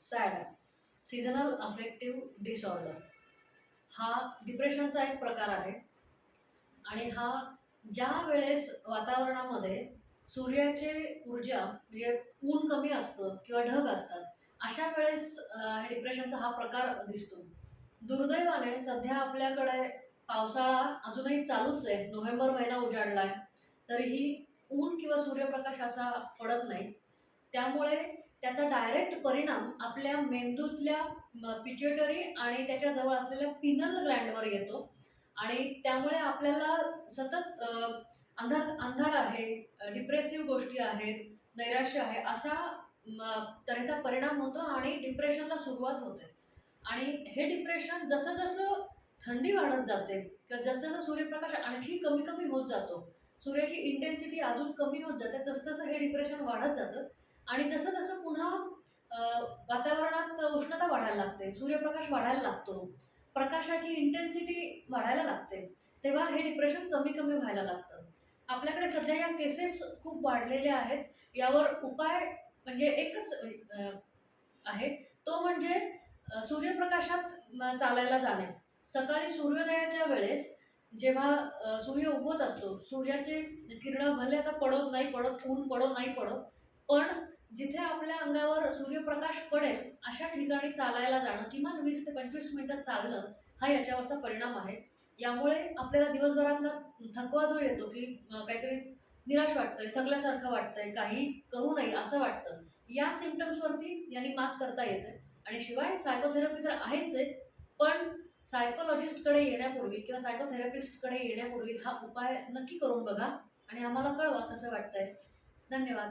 Sad seasonal affective disorder हा डिप्रेशनचा एक प्रकार आहे. आणि हा ज्या वेळेस वातावरणामध्ये सूर्याचे ऊर्जा म्हणजे ऊन कमी असतं किंवा ढग असतात अशा वेळेस डिप्रेशनचा हा प्रकार दिसतो. दुर्दैवाने सध्या आपल्याकडे पावसाळा अजूनही चालूच आहे. नोव्हेंबर महिना उजाडला आहे तरीही ऊन किंवा सूर्यप्रकाश असा पडत नाही. त्यामुळे त्याचा डायरेक्ट परिणाम आपल्या मेंदूतल्या पिच्युटरी आणि त्याच्याजवळ असलेल्या पिनल ग्लँडवर येतो. आणि त्यामुळे आपल्याला सतत अंधार अंधार आहे डिप्रेसिव्ह गोष्टी आहेत नैराश्य आहे असा तऱ्हेचा परिणाम होतो आणि डिप्रेशनला सुरुवात होते. आणि हे डिप्रेशन जसं जसं थंडी वाढत जाते किंवा जसं जसं सूर्यप्रकाश आणखी कमी कमी होत जातो सूर्याची इंटेन्सिटी अजून कमी होत जाते तसं तसं हे डिप्रेशन वाढत जातं. आणि जसं जसं पुन्हा वातावरणात उष्णता वाढायला लागते सूर्यप्रकाश वाढायला लागतो प्रकाशाची इंटेन्सिटी वाढायला लागते तेव्हा हे डिप्रेशन कमी कमी व्हायला लागतं. आपल्याकडे सध्या या केसेस खूप वाढलेल्या आहेत. यावर उपाय म्हणजे एकच आहे. तो म्हणजे सूर्यप्रकाशात चालायला जाणे. सकाळी सूर्योदयाच्या वेळेस जेव्हा सूर्य उगवत असतो सूर्याचे किरण भले आता पडत नाही पडत ऊन पडत नाही पडत पण जिथे आपल्या अंगावर सूर्यप्रकाश पडेल अशा ठिकाणी चालायला जाणं किमान वीस ते पंचवीस मिनिटं चालणं हा याच्यावरचा परिणाम आहे. यामुळे आपल्याला दिवसभरातला थकवा जो येतो की काहीतरी निराश वाटतंय थकल्यासारखं वाटतंय काही करू नये असं वाटतं या सिमटम्सवरती यांनी मात करता येते. आणि शिवाय सायकोथेरपी तर आहेच आहे पण सायकोलॉजिस्टकडे येण्यापूर्वी किंवा सायकोथेरपिस्टकडे येण्यापूर्वी हा उपाय नक्की करून बघा आणि आम्हाला कळवा कसं वाटतंय. धन्यवाद.